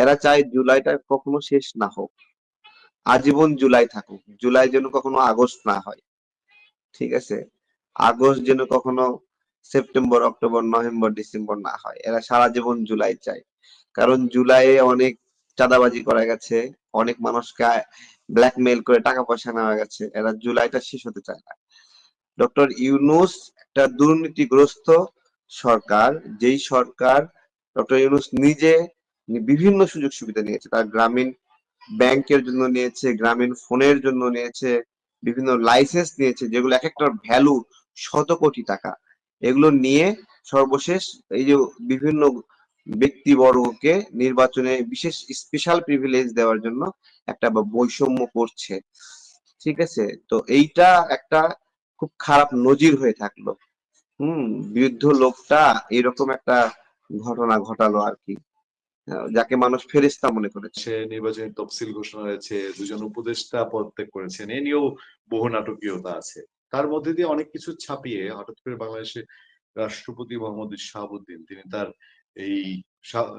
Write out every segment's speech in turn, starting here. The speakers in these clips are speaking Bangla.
এরা চায় জুলাইটা কখনো শেষ না হোক। আজীবন জুলাই থাকুক। জুলাই যেন কখনো আগস্ট না হয়। ঠিক আছে? আগস্ট যেন কখনো সেপ্টেম্বর, অক্টোবর, নভেম্বর, ডিসেম্বর না হয়। এরা সারা জীবন জুলাই চায়। কারণ জুলাইয়ে অনেক চাঁদাবাজি করা গেছে। অনেক মানুষকে ব্ল্যাকমেইল করে টাকা পয়সা নেওয়া গেছে। এরা জুলাইটা শেষ হতে চায় না। ডক্টর ইউনুস একটা দুর্নীতিগ্রস্ত সরকার। যেই সরকার ডক্টর ইউনুস নিজে বিভিন্ন সুযোগ সুবিধা নিয়েছে। তার গ্রামীণ ব্যাংকের জন্য নিয়েছে, গ্রামীণ ফোনের জন্য নিয়েছে, বিভিন্ন লাইসেন্স নিয়েছে, যেগুলো এক একটার ভ্যালু শত কোটি টাকা। এগুলো নিয়ে সর্বশেষ এই যে বিভিন্ন ব্যক্তিবর্গকে নির্বাচনে বিশেষ স্পেশাল প্রিভিলেজ দেওয়ার জন্য একটা বৈষম্য করছে। ঠিক আছে? তো এইটা একটা খুব খারাপ নজির হয়ে থাকল। হুম, বৃদ্ধ লোকটা এরকম একটা ঘটনা ঘটালো আর কি। যাকে মানুষ ফেরিস্তা মনে করেছে। নির্বাচনী তফসিল ঘোষণা হয়েছে দুজন উপদেষ্টা পদত্যাগ করেছেন, এ নিয়েও বহু নাটকীয়তা আছে। তার মধ্যে দিয়ে অনেক কিছু ছাপিয়ে হঠাৎ করে বাংলাদেশে রাষ্ট্রপতি মোহাম্মদ শাহাবুদ্দিন, তিনি তার এই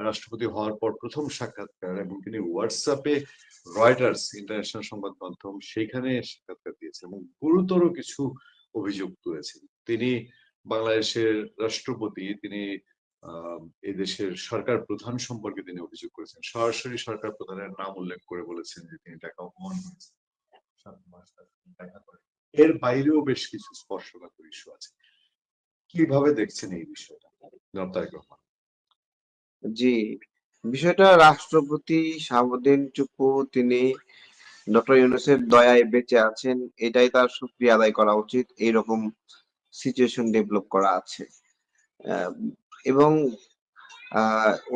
রাষ্ট্রপতি হওয়ার পর প্রথম সাক্ষাৎকার এবং তিনি হোয়াটসঅ্যাপে রয়টার্স ইন্টারন্যাশনাল সংবাদ মাধ্যম সেখানে সাক্ষাৎকার দিয়েছেন এবং গুরুতর কিছু অভিযোগ তুলেছেন। তিনি বাংলাদেশের রাষ্ট্রপতি, তিনি এই দেশের সরকার প্রধান সম্পর্কে তিনি অভিযোগ করেছেন। সরাসরি সরকার প্রধানের নাম উল্লেখ করে বলেছেন যে তিনি টাকা অপমান করেছেন এর বাইরেও বেশ কিছু স্পর্শকাতর ইস্যু আছে। কীভাবে দেখছেন এই বিষয়টা? তারেক রহমান। জি, বিষয়টা রাষ্ট্রপতি শাহাবুদ্দিন চুপু, তিনি ডক্টর ইউনুসের দয়ায় বেঁচে আছেন, এটাই তার সুক্রিয়া আদায় করা উচিত। এইরকম সিচুয়েশন ডেভেলপ করা আছে। এবং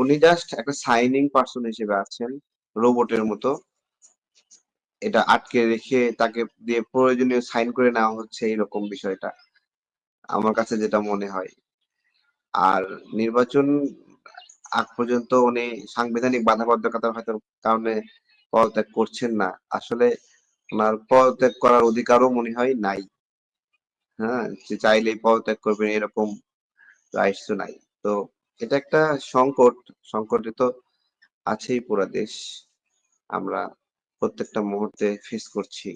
উনি জাস্ট একটা সাইনিং পার্সন হিসেবে আছেন, রোবটের মতো। এটা আটকে রেখে তাকে দিয়ে প্রয়োজনীয় সাইন করে নেওয়া হচ্ছে এইরকম বিষয়টা, আমার কাছে যেটা মনে হয়। আর নির্বাচন আগ পর্যন্ত উনি সাংবিধানিক বাধাবাধকতার হয়তো কারণে পদত্যাগ করছেন না। আসলে ওনার পদত্যাগ করার অধিকারও মনে হয় নাই। হ্যাঁ যে চাইলেই পদত্যাগ করবেন এরকম রাইটস নাই। তো এটা একটা সংকট। সংকটে তো আছেই পুরা দেশ। আমরা প্রত্যেকটা মুহূর্তে ফেস করছি।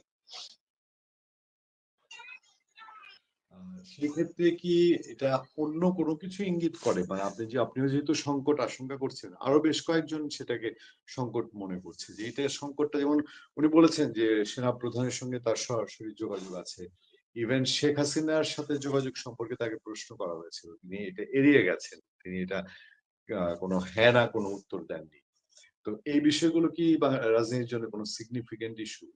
সেক্ষেত্রে কি এটা অন্য কোনো কিছু ইঙ্গিত করে? মানে আপনি যে, আপনিও যেহেতু সংকট আশঙ্কা করছেন, আরও বেশ কয়েকজন সেটাকে সংকট মনে করছে। যে, এটা সংকটটা যেমন উনি বলেছেন যে সেনা প্রধানের সঙ্গে তার সরাসরি যোগাযোগ আছে। ইভেন শেখ হাসিনার সাথে যোগাযোগ সম্পর্কে তাকে প্রশ্ন করা হয়েছিল। তিনি এটা এড়িয়ে গেছেন। তিনি এটা কোনো হ্যাঁ না কোনো উত্তর দেননি। তো এই বিষয়গুলো কি রাজনীতির জন্য কোনো সিগনিফিকেন্ট ইস্যু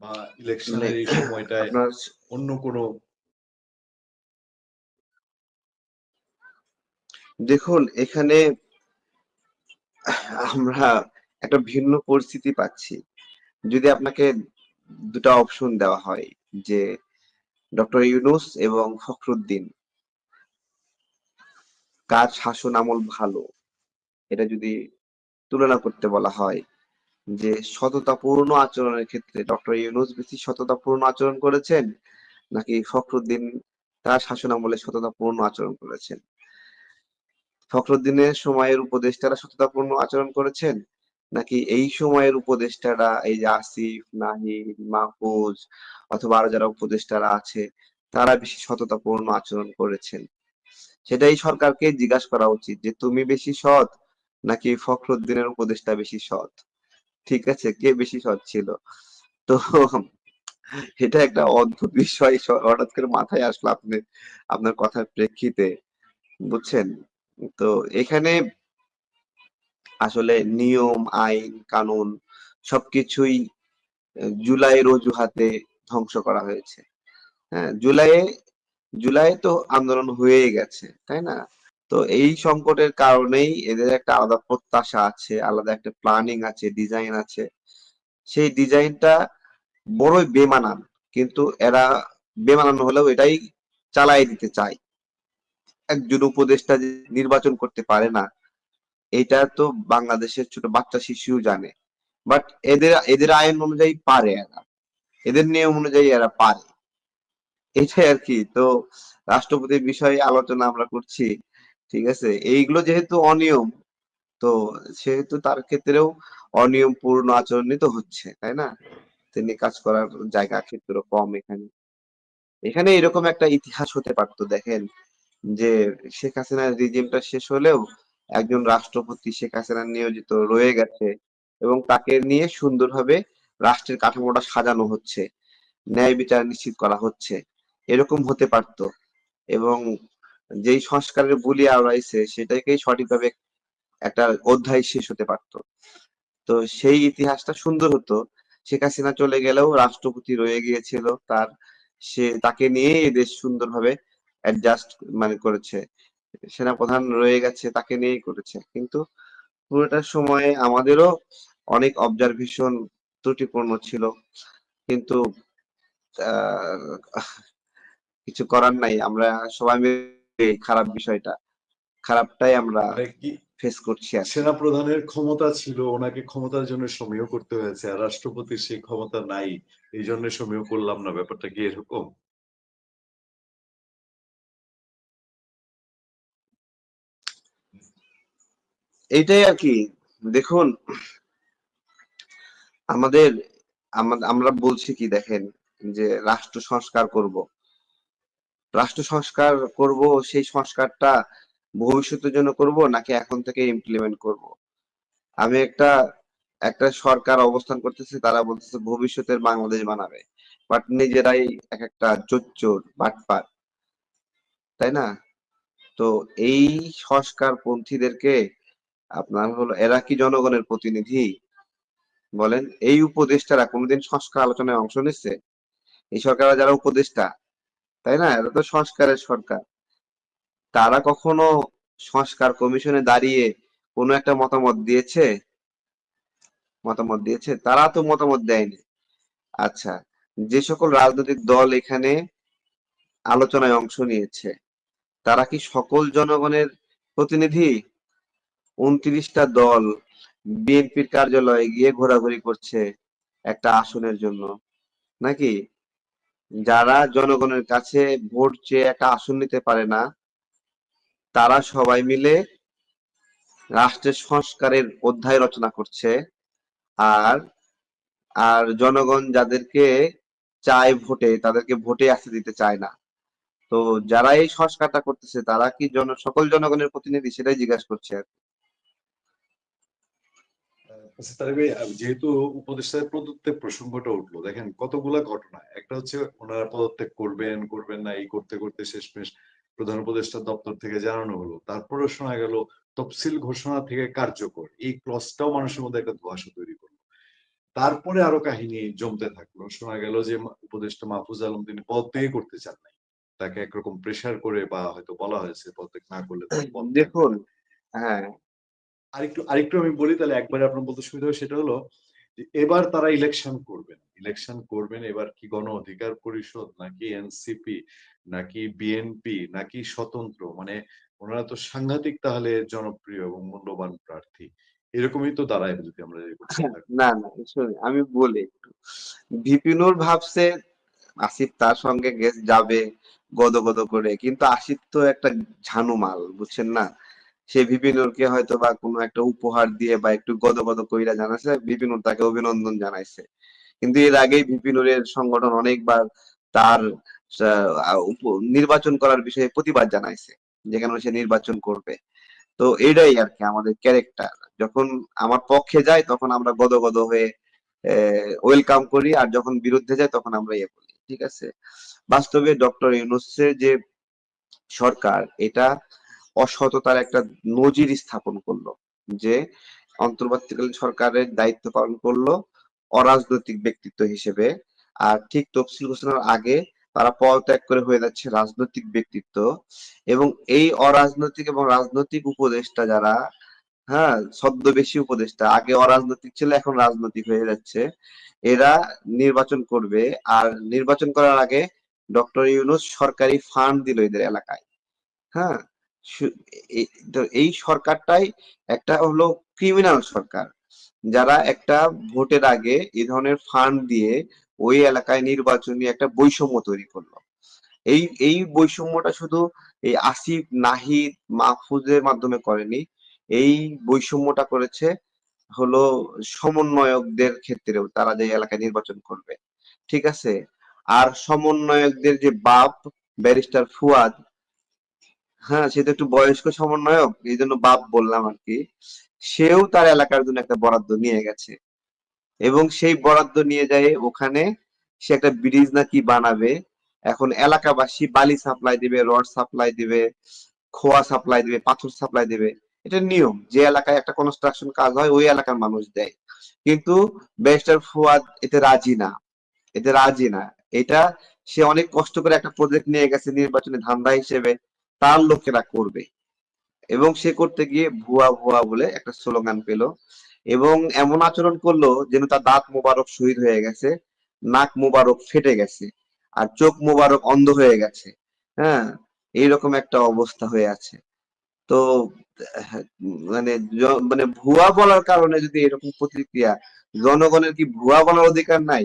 বা ইলেকশনের এই সময়টায় অন্য কোনো দেখুন এখানে আমরা একটা ভিন্ন পরিস্থিতি পাচ্ছি। যদি আপনাকে দুটা অপশন দেওয়া হয়, যে ডক্টর ইউনুস এবং ফখরুদ্দিন। কার শাসন আমল ভালো? এটা যদি তুলনা করতে বলা হয়, যে সততাপূর্ণ আচরণের ক্ষেত্রে ডক্টর ইউনুস বেশি সততাপূর্ণ আচরণ করেছেন, নাকি ফখরুদ্দিন তার শাসন আমলে সততাপূর্ণ আচরণ করেছেন? ফখরুদ্দিনের সময়ের উপদেষ্টারা সততাপূর্ণ আচরণ করেছেন? নাকি এই সময়ের উপদেষ্টারা, এই যে আসিফ, নাহিদ, মাহফুজ অথবা আরও যারা উপদেষ্টারা আছে, তারা বেশি সততাপূর্ণ আচরণ করেছেন? সেটাই সরকারকে জিজ্ঞাসা করা উচিত যে, তুমি বেশি সৎ নাকি ফখরুদ্দিনের উপদেষ্টা বেশি সৎ? ঠিক আছে, কে বেশি সৎ ছিল? তো এটা একটা অদ্ভুত বিষয় হঠাৎ করে মাথায় আসলো আপনি আপনার কথার প্রেক্ষিতে, বুঝছেন? তো এখানে আসলে নিয়ম, আইন, কানুন সবকিছুই জুলাইয়ের অজুহাতে ধ্বংস করা হয়েছে। হ্যাঁ জুলাইয়ে, জুলাই তো আন্দোলন হয়ে গেছে, তাই না? তো এই সংকটের কারণেই এদের একটা আলাদা প্রত্যাশা আছে, আলাদা একটা প্ল্যানিং আছে, ডিজাইন আছে। সেই ডিজাইনটা বড়ই বেমানান, কিন্তু এরা বেমানান হলেও এটাই চালাই দিতে চায়। একজন উপদেষ্টা যে নির্বাচন করতে পারে না এটা তো বাংলাদেশের ছোট বাচ্চা শিশুও জানে। বাট এদের এদের আইন অনুযায়ী পারে এরা। এদের নিয়ম অনুযায়ী এরা পারে। এটাই আর কি। তো রাষ্ট্রপতির বিষয়ে আলোচনা আমরা করছি, ঠিক আছে? এইগুলো যেহেতু অনিয়ম, তো সেহেতু তার ক্ষেত্রেও অনিয়ম পূর্ণ আচরণই তো হচ্ছে, তাই না? তিনি কাজ করার জায়গা ক্ষেত্র কম এখানে। এখানে এরকম একটা ইতিহাস হতে পারতো, দেখেন? যে শেখ হাসিনার রিজিমটা শেষ হলেও একজন রাষ্ট্রপতি শেখ হাসিনা নিয়োজিত রয়ে গেছে এবং তাকে নিয়ে সুন্দরভাবে রাষ্ট্রের কাঠামোটা সাজানো হচ্ছে, ন্যায় বিচার নিশ্চিত করা হচ্ছে। এরকম হতে পারতো এবং যেই সংস্কারের বুলি আওড়াইছে সেটাকেই সঠিকভাবে একটা অধ্যায় শেষ হতে পারতো। তো সেই ইতিহাসটা সুন্দর হতো। শেখ হাসিনা চলে গেলেও রাষ্ট্রপতি রয়ে গিয়েছিল, তার সে তাকে নিয়ে দেশ সুন্দরভাবে অ্যাডজাস্ট মানে করেছে। সেনাপ্রধান রয়ে গেছে তাকে নিয়েই করেছে। কিন্তু পুরোটা সময়ে আমাদেরও অনেক অবজারভেশন ত্রুটিপূর্ণ ছিল। কিন্তু কিছু করার নাই। আমরা সবাই মিলে খারাপ বিষয়টা খারাপটাই আমরা ফেস করছি আর সেনা প্রধানের ক্ষমতা ছিল ওনাকে ক্ষমতার জন্য সমীহ করতে হয়েছে। আর রাষ্ট্রপতির সেই ক্ষমতা নাই এই জন্য সমীহ করলাম না। ব্যাপারটা কি এরকম? এইটাই আর কি। দেখুন, আমাদের আমরা বলছি কি দেখেন, যে রাষ্ট্র সংস্কার করব। রাষ্ট্র সংস্কার করব, সেই সংস্কারটা ভবিষ্যতের জন্য করব, নাকি এখন থেকে ইমপ্লিমেন্ট করব? আমি একটা একটা সরকার অবস্থান করতেছে, তারা বলতেছে ভবিষ্যতের বাংলাদেশ বানাবে। বাট নিজেরাই এক একটা চোর বাটপার। তাই না? তো এই সংস্কার পন্থীদেরকে আপনার হলো এরা কি জনগণের প্রতিনিধি বলেন, এই উপদেষ্টারা কোনোদিন সংস্কার আলোচনায় অংশ নিচ্ছে? এই সরকার যারা উপদেষ্টা, তাই না? এরা তো সংস্কারের সরকার। তারা কখনো সংস্কার কমিশনে দাঁড়িয়ে কোনো একটা মতামত দিয়েছে? মতামত দিয়েছে? তারা তো মতামত দেয়নি। আচ্ছা যে সকল রাজনৈতিক দল এখানে আলোচনায় অংশ নিয়েছে, তারা কি সকল জনগণের প্রতিনিধি? উনত্রিশটা দল বিএনপির কার্যালয়ে গিয়ে ঘোরাঘুরি করছে একটা আসনের জন্য। নাকি? যারা জনগণের কাছে ভোট চেয়ে একটা আসন নিতে পারে না, তারা সবাই মিলে রাষ্ট্রের সংস্কারের অধ্যায় রচনা করছে। আর আর জনগণ যাদেরকে চায় ভোটে, তাদেরকে ভোটে আসতে দিতে চায় না। তো যারা এই সংস্কারটা করতেছে, তারা কি জন, সকল জনগণের প্রতিনিধি সেটাই জিজ্ঞাসা করছে আর কি। আচ্ছা, তার যেহেতু উপদেষ্টার পদত্যাগ প্রসঙ্গটা উঠল দেখেন কতগুলা ঘটনা। একটা হচ্ছে ওনারা পদত্যাগ করবেন করবেন না এই করতে করতে শেষমেশ প্রধান উপদেষ্টা দপ্তর থেকে জানানো হলো। তারপরে শোনা গেল তফসিল ঘোষণা থেকে কার্যকর। এই ক্লসটাও মানুষের মধ্যে একটা ধোঁয়াশা তৈরি করল। তারপরে আরও কাহিনী জমতে থাকল। শোনা গেল যে উপদেষ্টা মাহফুজ আলম তিনি পদত্যাগই করতে চান নাই। তাকে একরকম প্রেসার করে বা হয়তো বলা হয়েছে পদত্যাগ না করলে পদত্যাগ দেখুন হ্যাঁ আরেকটু আরেকটু আমি বলি তাহলে একবারে আপনার বলতে সুবিধা হবে, সেটা হলো এবার তারা ইলেকশন করবেন। ইলেকশন করবেন, এবার কি গণ অধিকার পরিষদ, নাকি এনসিপি নাকি বিএনপি নাকি স্বতন্ত্র? মানে ওনারা তো সাংঘাতিক তাহলে জনপ্রিয় এবং মূল্যবান প্রার্থী। এরকমই তো দাঁড়ায় যদি আমরা থাকি। না না আমি বলি একটু। বিপিনুর ভাবছে আসিফ তার সঙ্গে গেস যাবে গদ গদ করে, কিন্তু আসিফ তো একটা ঝানু মাল বুঝছেন না? সে বিপিনুরকে হয়তো বা কোনো একটা উপহার দিয়ে বা একটু গদ গদ কইরা জানাইছে, বিপিনুর তাকে অভিনন্দন জানাইছে। কিন্তু এর আগেই বিপিনুরের সংগঠন অনেকবার তার নির্বাচন করার বিষয়ে প্রতিবাদ জানাইছে যেখানে সে নির্বাচন করবে। তো এটাই আর কি আমাদের ক্যারেক্টার যখন আমার পক্ষে যায়, তখন আমরা গদ গদ হয়ে ওয়েলকাম করি, আর যখন বিরুদ্ধে যায়, তখন আমরা ইয়ে করি, ঠিক আছে? বাস্তবে ডক্টর ইউনুসের যে সরকার, এটা অসততার একটা নজির স্থাপন করল, যে অন্তর্বর্তীকালীন সরকারের দায়িত্ব পালন করল অরাজনৈতিক ব্যক্তিত্ব হিসেবে। আর ঠিক তফসিল ঘোষণার আগে তারা পদত্যাগ করে হয়ে যাচ্ছে রাজনৈতিক ব্যক্তিত্ব। এবং এই অরাজনৈতিক এবং রাজনৈতিক উপদেষ্টা যারা হ্যাঁ ছদ্মবেশী উপদেষ্টা, আগে অরাজনৈতিক ছিল, এখন রাজনৈতিক হয়ে যাচ্ছে, এরা নির্বাচন করবে। আর নির্বাচন করার আগে ডক্টর ইউনুস সরকারি ফান্ড দিল এদের এলাকায় হ্যাঁ। এই- সরকারটাই একটা হলো ক্রিমিনাল সরকার। যারা একটা ভোটের আগে এই ধরনের ফান্ড দিয়ে ওই এলাকায় নির্বাচনী একটা বৈষম্য তৈরি করল। এই এই বৈষম্যটা শুধু এই আসিফ, নাহিদ, মাহফুজের মাধ্যমে করেনি, এই বৈষম্যটা করেছে হলো সমন্বয়কদের ক্ষেত্রেও তারা যে এলাকায় নির্বাচন করবে। ঠিক আছে? আর সমন্বয়কদের যে বাপ, ব্যারিস্টার ফুয়াদ হ্যাঁ সে তো একটু বয়স্ক সমন্বয়ক এই জন্য বাপ বললাম আর কি সেও তার এলাকার জন্য একটা বরাদ্দ নিয়ে গেছে। এবং সেই বরাদ্দ নিয়ে যায় ওখানে সে একটা ব্রিজ নাকি বানাবে। এখন এলাকাবাসী বালি সাপ্লাই দিবে, রড সাপ্লাই দিবে, খোয়া সাপ্লাই দিবে, পাথর সাপ্লাই দিবে। এটা নিয়ম, যে এলাকায় একটা কনস্ট্রাকশন কাজ হয়, ওই এলাকার মানুষ দেয়। কিন্তু ব্যারিস্টার ফুয়াদ এতে রাজি না, এতে রাজি না। এটা সে অনেক কষ্ট করে একটা প্রজেক্ট নিয়ে গেছে নির্বাচনী ধান্দা হিসেবে। তার লোকেরা করবে। এবং সে করতে গিয়ে ভুয়া ভুয়া বলে একটা স্লোগান পেল। এবং এমন আচরণ করল যেন তার দাঁত মোবারক শহীদ হয়ে গেছে, নাক মোবারক ফেটে গেছে, আর চোখ মোবারক অন্ধ হয়ে গেছে। হ্যাঁ এইরকম একটা অবস্থা হয়ে আছে। তো মানে মানে ভুয়া বলার কারণে যদি এরকম প্রতিক্রিয়া, জনগণের কি ভুয়া বলার অধিকার নাই?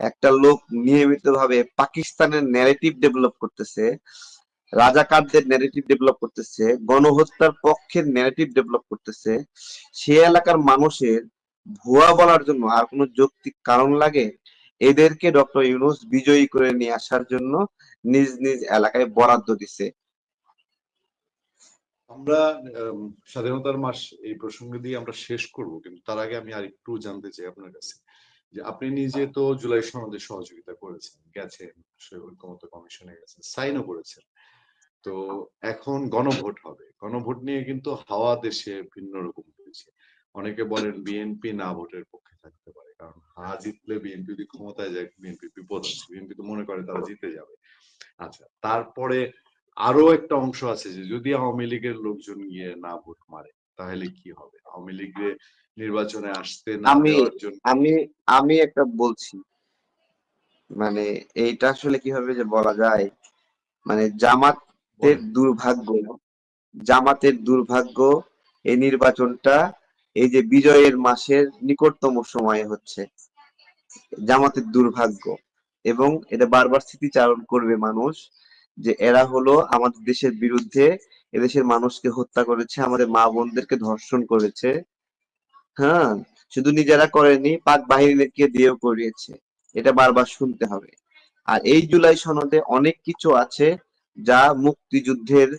একটা লোক নিয়মিত ভাবে পাকিস্তানের ন্যারেটিভ ডেভেলপ করতেছে রাজাকারদের ন্যারেটিভ ডেভেলপ করতেছে, গণহত্যার পক্ষের ন্যারেটিভ ডেভেলপ করতেছে, সে এলাকার মানুষের ভুয়া বলার জন্য আর কোনো যৌক্তিক কারণ লাগে? এদেরকে ডক্টর ইউনুস বিজয়ী করে নিয়ে আসার জন্য নিজ নিজ এলাকায় বরাদ্দ দিছে। আমরা স্বাধীনতার মাস এই প্রসঙ্গ দিয়ে আমরা শেষ করব, কিন্তু তার আগে আমি আর একটু জানতে চাই আপনার কাছে, যে আপনি নিজে তো জুলাই সনদে সহযোগিতা করেছেন, গেছেন ঐক্যমত কমিশনে গেছেন, সাইনও করেছেন। তো এখন গণভোট হবে। গণভোট নিয়ে কিন্তু হাওয়া দেশে ভিন্ন রকম হয়েছে। অনেকে বলেন বিএনপি না ভোটের পক্ষে থাকতে পারে কারণ হা জিতলে বিএনপি যদি ক্ষমতায় যায় বিএনপি বিপদ আছে। বিএনপি তো মনে করে তারা জিতে যাবে। আচ্ছা তারপরে আরও একটা অংশ আছে যে যদি আওয়ামী লীগের লোকজন গিয়ে না ভোট মারে তাহলে কি হবে? আওয়ামী লীগের নির্বাচনে আসতে না আমি আমি আমি একটা বলছি। মানে এইটা আসলে কীভাবে যে বলা যায় মানে জামাতের দুর্ভাগ্য জামাতের দুর্ভাগ্য এই নির্বাচনটা এই যে বিজয়ের মাসের নিকটতম সময়ে হচ্ছে। জামাতের দুর্ভাগ্য এবং এটা বারবার স্মৃতিচারণ করবে মানুষ যে এরা হলো আমাদের দেশের বিরুদ্ধে এদেশের মানুষকে হত্যা করেছে আমাদের মা বোনদেরকে ধর্ষণ করেছে। হ্যাঁ শুধু নিজেরা করেনি পাক বাহিনীকে দিয়েও করিয়েছে। এটা বারবার শুনতে হবে। আর এই জুলাই সনদে অনেক কিছু আছে যা মুক্তিযুদ্ধের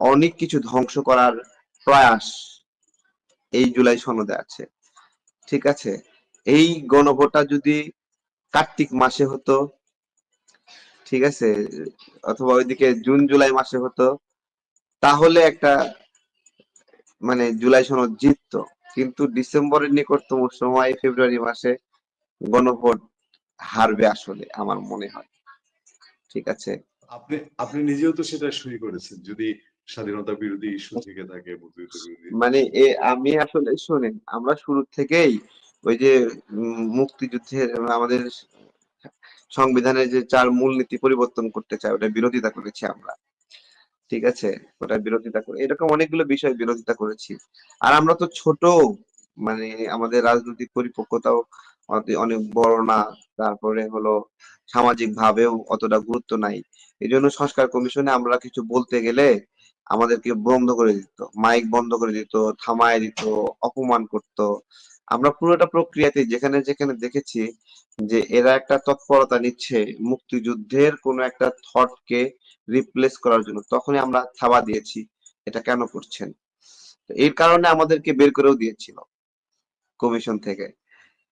অনেক কিছু ধ্বংস করার প্রয়াস এই জুলাই সনদে আছে। ঠিক আছে? এই গণভোটটা যদি কার্তিক মাসে হতো, ঠিক আছে? অথবা ওইদিকে জুন, জুলাই মাসে হতো, তাহলে একটা মানে জুলাই সনদ জিততো। কিন্তু ডিসেম্বরের নিকটতম সময় ফেব্রুয়ারি মাসে গণভোট হারবে আসলে আমার মনে হয়। ঠিক আছে? আপনি আপনি নিজেও তো সেটা সই করেছেন, যদি স্বাধীনতা বিরোধী ইস্যু থেকে থাকে মানে আমি আসলে, শোনেন, আমরা শুরু থেকেই ওই যে মুক্তিযুদ্ধের, আমাদের সংবিধানের যে চার মূলনীতি পরিবর্তন করতে চায় ওটা বিরোধিতা করেছি আমরা। ঠিক আছে? ওটা বিরোধিতা করে, এরকম অনেকগুলো বিষয় বিরোধিতা করেছি। আর আমরা তো ছোট মানে আমাদের রাজনৈতিক পরিপক্কতাও অনেক বড় না। তারপরে হলো সামাজিক ভাবেও অতটা গুরুত্ব নাই। এই জন্য সংস্কার কমিশনে আমরা কিছু বলতে গেলে আমাদেরকে বন্ধ করে দিত, মাইক বন্ধ করে দিত, থামায় দিত, অপমান করত। আমরা পুরোটা প্রক্রিয়াতে যেখানে যেখানে দেখেছি যে এরা একটা তৎপরতা নিচ্ছে মুক্তিযুদ্ধের কোনো একটা থটকে রিপ্লেস করার জন্য। তখনই আমরা থাবা দিয়েছি, এটা কেন করছেন? এর কারণে আমাদেরকে বের করেও দিয়েছিল কমিশন থেকে।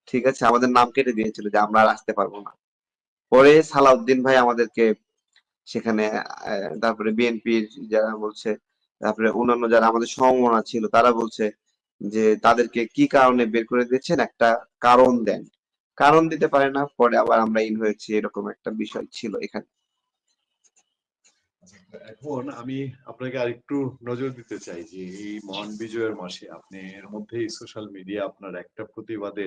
ঠিক আছে, আমাদের নাম কেটে দিয়েছিল যে আমরা আর আসতে পারব না। পরে সালাউদ্দিন ভাই আমাদেরকে সেখানে তারপরে বিএনপির যারা বলছে, তারপরে অন্যান্য যারা আমাদের সমমনা ছিল, তারা বলছে যে তাদেরকে কি কারণে বের করে দিয়েছেন একটা কারণ দেন। কারণ দিতে পারে না, পরে আবার আমরা ইন হয়েছি, এরকম একটা বিষয় ছিল এখানে। এখন আমি আপনাকে আরেকটু নজর দিতে চাই যে এই মহান বিজয়ের মাসে আপনি এর মধ্যেই সোশ্যাল মিডিয়া আপনার একটা প্রতিবাদে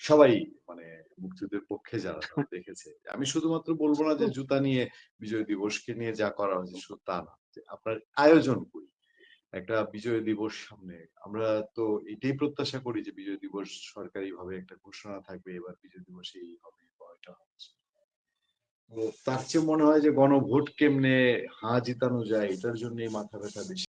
সবাই মানে মুক্তিযুদ্ধের পক্ষে যারা দেখেছে। আমি শুধুমাত্র বলব না যে জুতা নিয়ে বিজয় দিবসকে নিয়ে যা করা হয়েছে শুধু তা না যে আপনার আয়োজন করি। একটা বিজয় দিবস সামনে আমরা তো এটাই প্রত্যাশা করি যে বিজয় দিবস সরকারি ভাবে একটা ঘোষণা থাকবে এবার বিজয় দিবস এই হবে বা ওইটা হবে তো তার চেয়ে মনে হয় যে গণভোট কেমনে হা জিতানো যায় এটার জন্য মাথা ব্যথা বেশি।